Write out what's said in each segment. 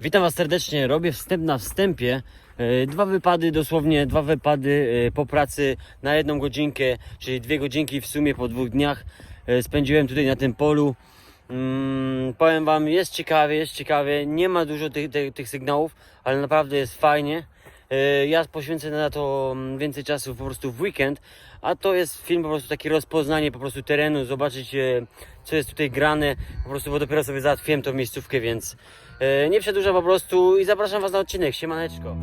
Witam Was serdecznie. Robię wstęp na wstępie. E, Dwa wypady, dosłownie dwa wypady e, po pracy na jedną godzinkę, czyli dwie godzinki w sumie po dwóch dniach e, spędziłem tutaj na tym polu. Mm, powiem Wam, jest ciekawie, jest ciekawie. Nie ma dużo tych, tych, tych sygnałów, ale naprawdę jest fajnie. E, Ja poświęcę na to mm, więcej czasu po prostu w weekend, a to jest film po prostu takie rozpoznanie po prostu terenu, zobaczyć e, co jest tutaj grane, po prostu bo dopiero sobie załatwiłem tą miejscówkę, więc e, nie przedłużam po prostu i zapraszam Was na odcinek, siemaneczko.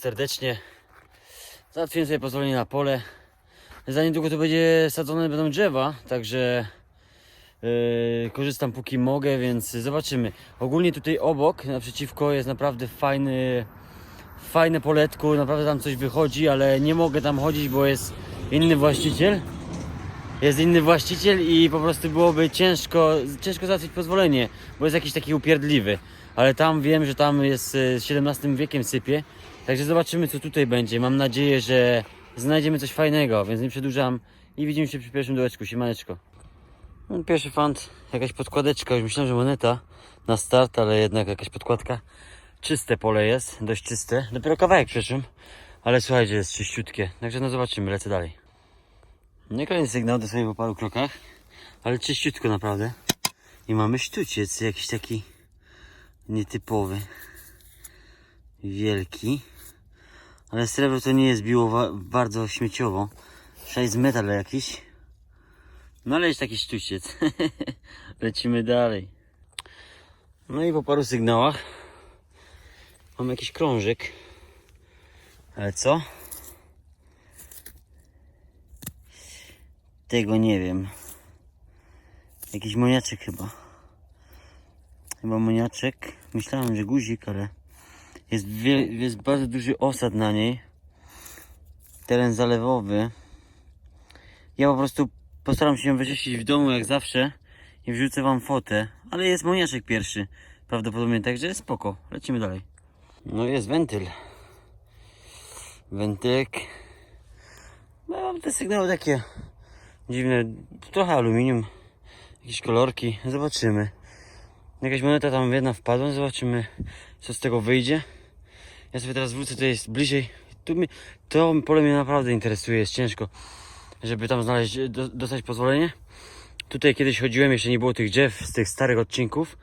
Serdecznie. Załatwiłem sobie pozwolenie na pole. Za niedługo to będzie sadzone będą drzewa, także yy, korzystam póki mogę, więc zobaczymy. Ogólnie tutaj obok, naprzeciwko jest naprawdę fajny, fajne poletko, naprawdę tam coś wychodzi, ale nie mogę tam chodzić, bo jest inny właściciel. Jest inny właściciel i po prostu byłoby ciężko, ciężko załatwić pozwolenie, bo jest jakiś taki upierdliwy. Ale tam wiem, że tam jest e, z XVII wiekiem sypie. Także zobaczymy co tutaj będzie. Mam nadzieję, że znajdziemy coś fajnego, więc nie przedłużam i widzimy się przy pierwszym dołeczku. Siemaneczko. No, Pierwszy fant, jakaś podkładeczka, już myślałem, że moneta na start, ale jednak jakaś podkładka. Czyste pole jest, dość czyste. Dopiero kawałek przeszłem, ale słuchajcie, jest czyściutkie. Także no zobaczymy, lecę dalej. Nie kolejny sygnał do sobie po paru krokach, ale czyściutko naprawdę. I mamy sztuciec, jakiś taki nietypowy, wielki. Ale srebro to nie jest biło bardzo śmieciowo. Sześć metal jakiś. No ale jest taki sztuciec. Lecimy dalej. No i po paru sygnałach mam jakiś krążek. Ale co? Tego nie wiem. Jakiś moniaczek chyba. Chyba moniaczek. Myślałem, że guzik, ale jest, jest bardzo duży osad na niej. Teren zalewowy. Ja po prostu postaram się ją wyczyścić w domu jak zawsze i wrzucę wam fotę. Ale jest moniaczek pierwszy. Prawdopodobnie także spoko. Lecimy dalej. No jest wentyl. Wentylek. No mam te sygnały takie dziwne. Trochę aluminium. Jakieś kolorki. Zobaczymy. Jakaś moneta tam jedna wpadła. Zobaczymy co z tego wyjdzie. Ja sobie teraz wrócę tutaj jest bliżej. Tu mi, to pole mnie naprawdę interesuje. Jest ciężko, żeby tam znaleźć, do, dostać pozwolenie. Tutaj kiedyś chodziłem, jeszcze nie było tych drzew z tych starych odcinków.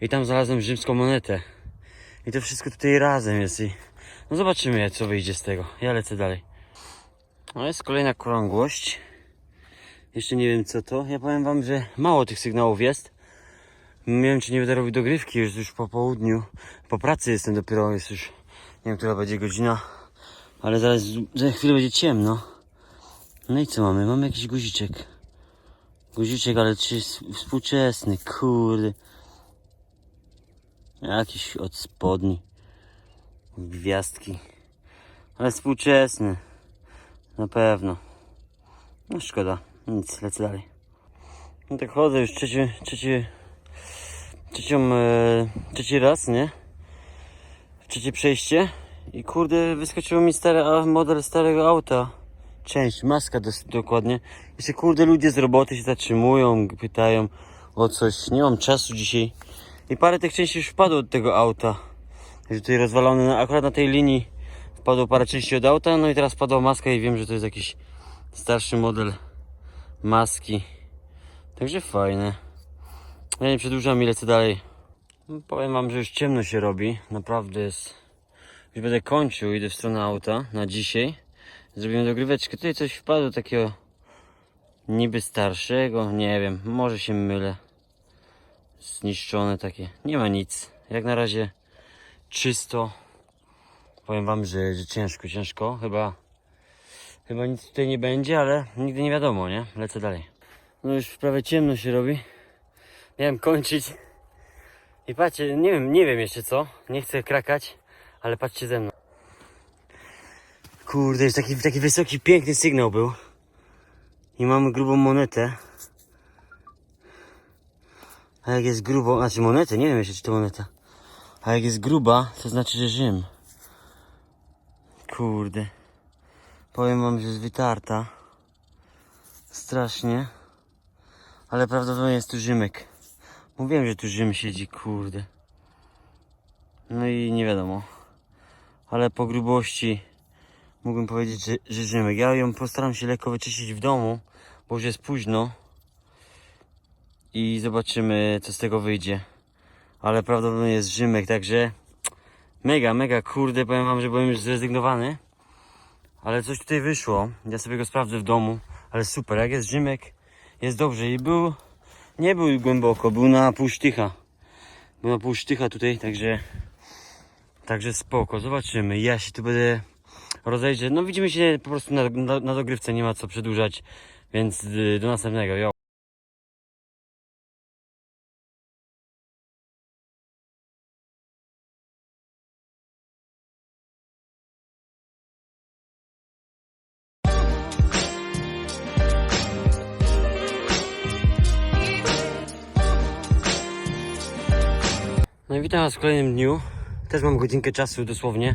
I tam znalazłem rzymską monetę. I to wszystko tutaj razem jest. I no zobaczymy co wyjdzie z tego. Ja lecę dalej. No jest kolejna okrągłość. Jeszcze nie wiem co to. Ja powiem wam, że mało tych sygnałów jest. Nie wiem czy nie będę robił dogrywki już, już po południu. Po pracy jestem dopiero, jest już nie wiem która będzie godzina. Ale zaraz za chwilę będzie ciemno. No i co mamy? Mamy jakiś guziczek. Guziczek, ale czy współczesny, kurde. Jakiś od spodni. Gwiazdki. Ale współczesny. Na pewno. No szkoda. Nic, lecę dalej. No tak chodzę już trzeci, trzeci, trzecią, e, trzeci raz, nie? Trzecie przejście. I kurde, wyskoczyło mi stary model starego auta. Część, maska dos, dokładnie. Jeszcze kurde, ludzie z roboty się zatrzymują, pytają o coś. Nie mam czasu dzisiaj. I parę tych części już wpadło od tego auta. Jest tutaj rozwalony, na, akurat na tej linii wpadło parę części od auta, no i teraz padła maska i wiem, że to jest jakiś starszy model maski. Także fajne. Ja nie przedłużam i lecę dalej. Powiem wam, że już ciemno się robi. Naprawdę jest. Już będę kończył, idę w stronę auta na dzisiaj. Zrobimy dogryweczkę. Tutaj coś wpadło takiego niby starszego. Nie wiem, może się mylę. zniszczone takie. Nie ma nic. Jak na razie czysto. Powiem wam, że, że ciężko, ciężko. Chyba, chyba nic tutaj nie będzie, ale nigdy nie wiadomo, nie? Lecę dalej. No już prawie ciemno się robi. Miałem kończyć. I patrzcie, nie wiem, nie wiem jeszcze co. Nie chcę krakać, ale patrzcie ze mną. Kurde, jest taki, taki wysoki, piękny sygnał był. I mamy grubą monetę. A jak jest grubo, znaczy monetę, nie wiem jeszcze czy to moneta. A jak jest gruba, to znaczy, że Rzym. Kurde. Powiem wam, że jest wytarta. Strasznie. Ale prawdopodobnie jest tu Rzymek. Mówiłem, że tu Rzym siedzi, kurde. No i nie wiadomo. Ale po grubości mógłbym powiedzieć, że, że Rzymek. Ja ją postaram się lekko wyczyścić w domu, bo już jest późno. I zobaczymy, co z tego wyjdzie. Ale prawdopodobnie jest Rzymek, także mega, mega, kurde, powiem wam, że byłem już zrezygnowany. Ale coś tutaj wyszło. Ja sobie go sprawdzę w domu. Ale super, jak jest Rzymek, jest dobrze. I był, nie był głęboko, był na pół sztycha. Był na pół sztycha tutaj, także, także spoko. Zobaczymy. Ja się tu będę rozejrzeć. No widzimy się po prostu na, na, na dogrywce, nie ma co przedłużać. Więc y, do następnego. Jo. No i witam Was w kolejnym dniu. Też mam godzinkę czasu dosłownie.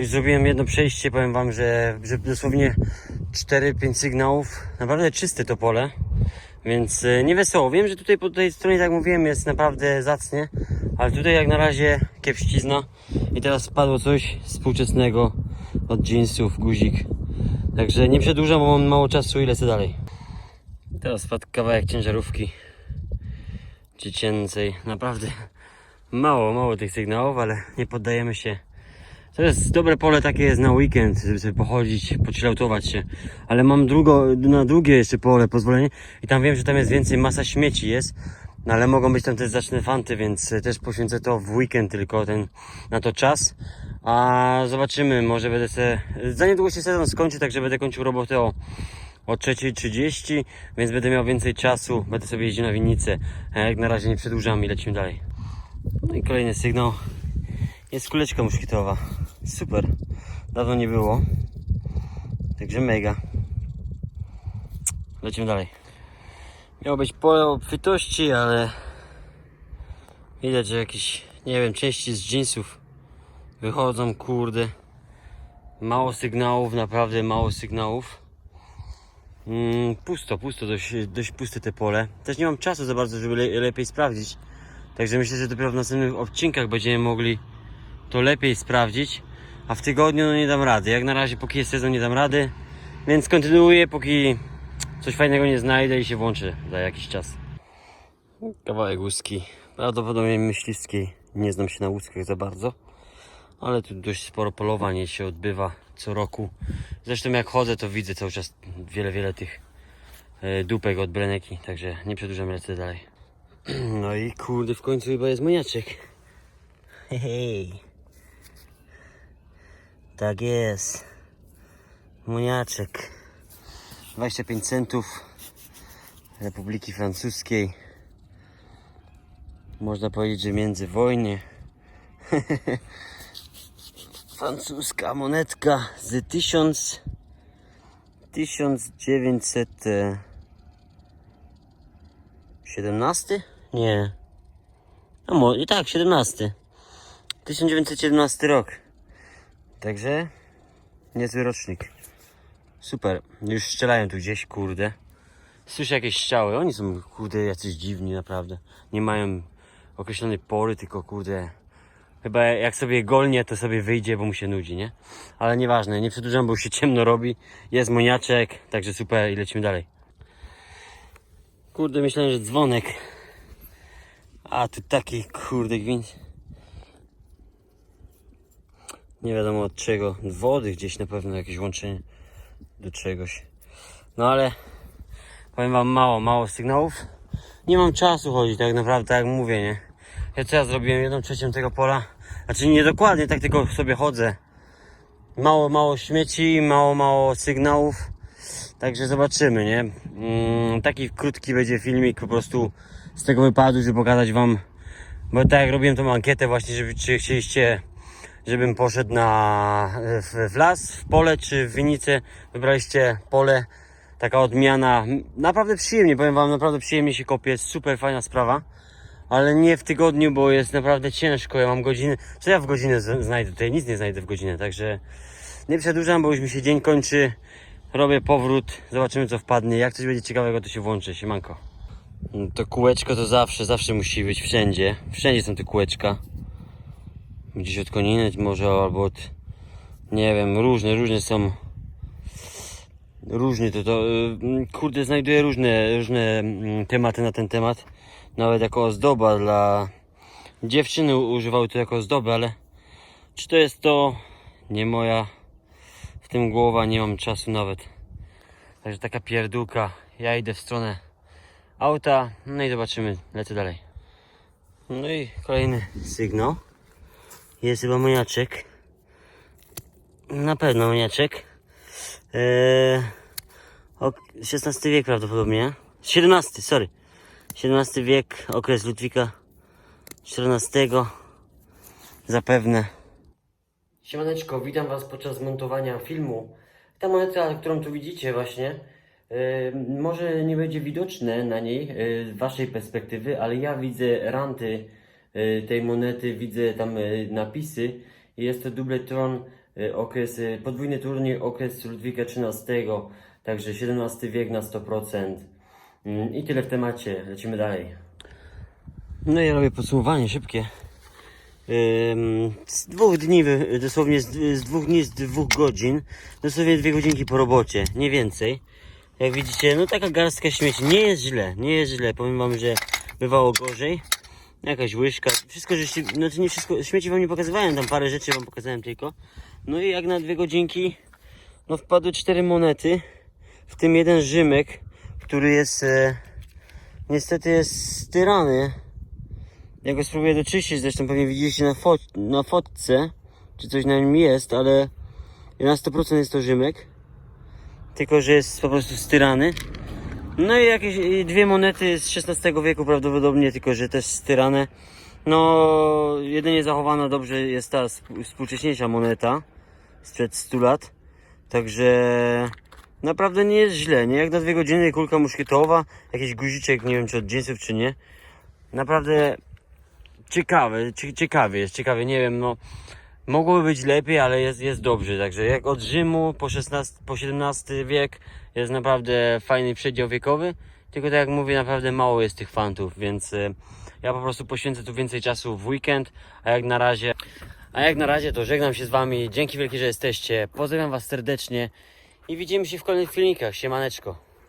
Yy, zrobiłem jedno przejście, powiem Wam, że, że dosłownie 4-5 sygnałów. Naprawdę czyste to pole, więc yy, nie wesoło. Wiem, że tutaj po tej stronie, tak mówiłem, jest naprawdę zacnie, ale tutaj jak na razie kiepścizna. I teraz spadło coś współczesnego od jeansów, guzik. Także nie przedłużam, bo mam mało czasu i lecę dalej. Teraz spadł kawałek ciężarówki dziecięcej. Naprawdę mało, mało tych sygnałów, ale nie poddajemy się. To jest dobre pole takie jest na weekend, żeby sobie pochodzić, pochilloutować się. Ale mam drugo, na drugie jeszcze pole pozwolenie i tam wiem, że tam jest więcej, masa śmieci jest. No ale mogą być tam też zacne fanty, więc też poświęcę to w weekend tylko ten, na to czas. A zobaczymy, może będę se, za niedługo się sezon skończy, także będę kończył robotę o o 3.30, więc będę miał więcej czasu, będę sobie jeździł na winnicę. Jak na razie nie przedłużam i lecimy dalej. No i kolejny sygnał. Jest kuleczka muszkietowa. Super. Dawno nie było. Także mega. Lecimy dalej. Miało być pole obfitości, ale widać, że jakieś, nie wiem, części z jeansów wychodzą, kurde. Mało sygnałów, naprawdę mało sygnałów. Mm, pusto, pusto, dość, dość puste te pole. Też nie mam czasu za bardzo, żeby le lepiej sprawdzić. Także myślę, że dopiero w następnych odcinkach będziemy mogli to lepiej sprawdzić. A w tygodniu no nie dam rady. Jak na razie, póki jest sezon, nie dam rady. Więc kontynuuję, póki coś fajnego nie znajdę i się włączę za jakiś czas. Kawałek łuski. Prawdopodobnie myśliwskiej. Nie znam się na łuskach za bardzo. Ale tu dość sporo polowań się odbywa co roku. Zresztą jak chodzę, to widzę cały czas wiele, wiele tych e, dupek od breneki, także nie przedłużam, lecę dalej. No i kurde, w końcu chyba jest moniaczek. Hej. Tak jest. Moniaczek. 25 centów Republiki Francuskiej. Można powiedzieć, że międzywojnie. francuska monetka z 1000 1917? Nie. No i tak, 17. 1917 rok. Także niezły rocznik. Super. Już strzelają tu gdzieś, kurde. Słyszę jakieś strzały. Oni są, kurde, jacyś dziwni, naprawdę. Nie mają określonej pory, tylko, kurde, Chyba jak sobie golnie, to sobie wyjdzie, bo mu się nudzi, nie? Ale nieważne, nie przedłużam, bo już się ciemno robi. Jest moniaczek, także super i lecimy dalej. Kurde, myślałem, że dzwonek. A tu taki, kurde, gwint. Nie wiadomo od czego. Wody gdzieś na pewno, jakieś łączenie do czegoś. No ale powiem wam mało, mało sygnałów. nie mam czasu chodzić tak naprawdę, tak jak mówię, nie? Ja ja zrobiłem? Jedną trzecią tego pola. Znaczy nie dokładnie, tak tylko sobie chodzę. Mało, mało śmieci, mało, mało sygnałów. Także zobaczymy, nie? Mm, taki krótki będzie filmik po prostu z tego wypadu, żeby pokazać wam. Bo tak jak robiłem tą ankietę właśnie, żeby czy chcieliście, żebym poszedł na w, w las, w pole czy w winnicę. Wybraliście pole. Taka odmiana. Naprawdę przyjemnie, powiem wam, naprawdę przyjemnie się kopie. Super fajna sprawa. Ale nie w tygodniu, bo jest naprawdę ciężko. Ja mam godzinę. Co ja w godzinę znajdę? Tutaj nic nie znajdę w godzinę, także nie przedłużam, bo już mi się dzień kończy. Robię powrót, zobaczymy co wpadnie. Jak coś będzie ciekawego, to się włączę. Siemanko. No To kółeczko to zawsze, zawsze musi być wszędzie. Wszędzie są te kółeczka. Gdzieś od koniny może albo od... Nie wiem, różne, różne są. Różnie to to... y, Kurde, znajduję różne, różne mm, tematy na ten temat. Nawet jako ozdoba dla... Dziewczyny używały to jako ozdoby, ale... Czy to jest to? Nie moja tym głowa, nie mam czasu nawet. Także taka pierdółka. Ja idę w stronę auta, no i zobaczymy, lecę dalej. No i kolejny sygnał. Jest chyba moniaczek. Na pewno moniaczek. Eee, wiek prawdopodobnie. XVII, sorry. XVII wiek, okres Ludwika XIV. Zapewne. Siemaneczko, witam Was podczas montowania filmu. Ta moneta, którą tu widzicie właśnie, yy, może nie będzie widoczne na niej yy, z Waszej perspektywy, ale ja widzę ranty yy, tej monety, widzę tam yy, napisy. Jest to dubletron, yy, okres, yy, podwójny turniej, okres Ludwika XIII, także XVII wiek na 100%. Yy, I tyle w temacie, lecimy dalej. No i robię podsumowanie szybkie. Z dwóch dni, dosłownie z, z dwóch dni, z dwóch godzin, dosłownie dwie godzinki po robocie, nie więcej. Jak widzicie, no taka garstka śmieci, nie jest źle, nie jest źle, powiem wam, że bywało gorzej. Jakaś łyżka, wszystko, że znaczy nie wszystko, śmieci wam nie pokazywałem, tam parę rzeczy wam pokazałem tylko. No i jak na dwie godzinki, no wpadły cztery monety, w tym jeden Rzymek, który jest, e, niestety jest styrany. Ja go spróbuję doczyścić, zresztą pewnie widzieliście na, fo- na fotce, czy coś na nim jest, ale na 100% jest to Rzymek. Tylko, że jest po prostu styrany. No i jakieś i dwie monety z XVI wieku prawdopodobnie, tylko że też styrane. No, jedynie zachowana dobrze jest ta sp- współcześniejsza moneta sprzed 100 lat. Także naprawdę nie jest źle, nie? Jak na dwie godziny kulka muszkietowa, jakiś guziczek, nie wiem czy od jeansów czy nie. Naprawdę ciekawe, cie- ciekawie jest, ciekawie, nie wiem, no mogłoby być lepiej, ale jest, jest dobrze, także jak od Rzymu po, 16, po XVII wiek jest naprawdę fajny przedział wiekowy, tylko tak jak mówię, naprawdę mało jest tych fantów, więc e, ja po prostu poświęcę tu więcej czasu w weekend, a jak na razie, a jak na razie to żegnam się z Wami, dzięki wielkie, że jesteście, pozdrawiam Was serdecznie i widzimy się w kolejnych filmikach, siemaneczko.